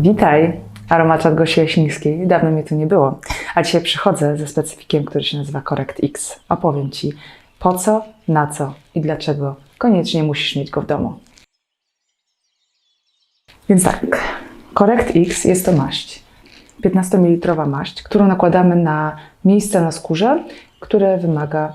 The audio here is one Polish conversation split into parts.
Witaj, aromaczat Gosi Jasińskiej. Dawno mnie tu nie było, a dzisiaj przychodzę ze specyfikiem, który się nazywa Correct X. Opowiem Ci po co, na co i dlaczego koniecznie musisz mieć go w domu. Więc tak, Correct X jest to maść. 15 ml maść, którą nakładamy na miejsce na skórze, które wymaga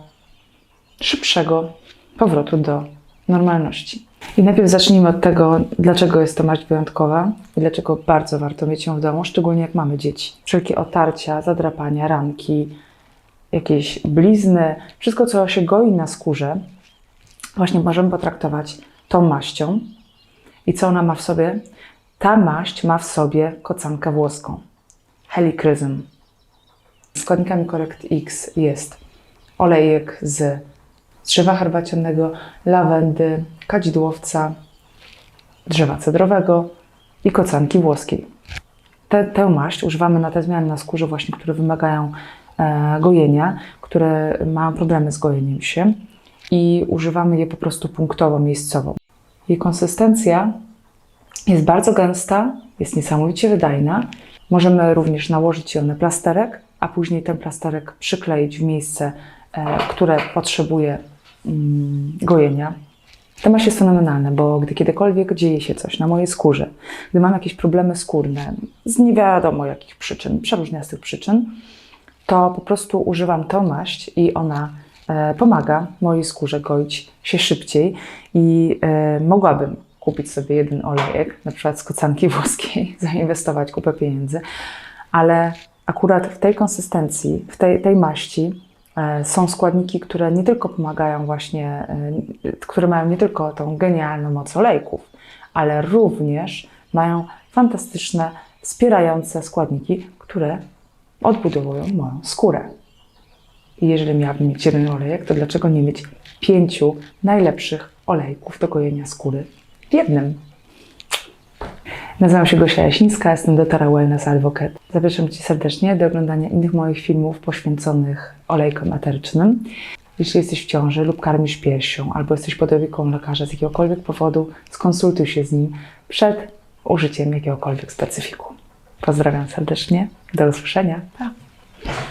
szybszego powrotu do normalności. I najpierw zacznijmy od tego, dlaczego jest to maść wyjątkowa i dlaczego bardzo warto mieć ją w domu, szczególnie jak mamy dzieci. Wszelkie otarcia, zadrapania, ranki, jakieś blizny, wszystko co się goi na skórze, właśnie możemy potraktować tą maścią. I co ona ma w sobie? Ta maść ma w sobie kocankę włoską. Helichrysum. Składnikami Correct X jest olejek z drzewa herbacianego, lawendy, kadzidłowca, drzewa cedrowego i kocanki włoskiej. Te, tę maść używamy na te zmiany na skórze właśnie, które wymagają e, gojenia, które mają problemy z gojeniem się i używamy je po prostu punktowo, miejscowo. Jej konsystencja jest bardzo gęsta, jest niesamowicie wydajna. Możemy również nałożyć ją na plasterek, a później ten plasterek przykleić w miejsce, e, które potrzebuje gojenia. To maść jest fenomenalne, bo gdy kiedykolwiek dzieje się coś na mojej skórze, gdy mam jakieś problemy skórne z nie wiadomo jakich przyczyn, przeróżniastych przyczyn, to po prostu używam tą maść i ona e, pomaga mojej skórze goić się szybciej i e, mogłabym kupić sobie jeden olejek, na przykład z kocanki włoskiej, zainwestować kupę pieniędzy, ale akurat w tej konsystencji, w tej, tej maści są składniki, które nie tylko pomagają właśnie, e, które mają nie tylko tą genialną moc olejków, ale również mają fantastyczne, wspierające składniki, które odbudowują moją skórę. I jeżeli miałabym mieć jeden olejek, to dlaczego nie mieć pięciu najlepszych olejków do gojenia skóry w jednym? Nazywam się Gosia Jasińska, jestem Dotara Wellness Advocate. Zapraszam Cię serdecznie do oglądania innych moich filmów poświęconych olejkom eterycznym. Jeśli jesteś w ciąży lub karmisz piersią, albo jesteś pod opieką lekarza z jakiegokolwiek powodu, skonsultuj się z nim przed użyciem jakiegokolwiek specyfiku. Pozdrawiam serdecznie, do usłyszenia. Pa.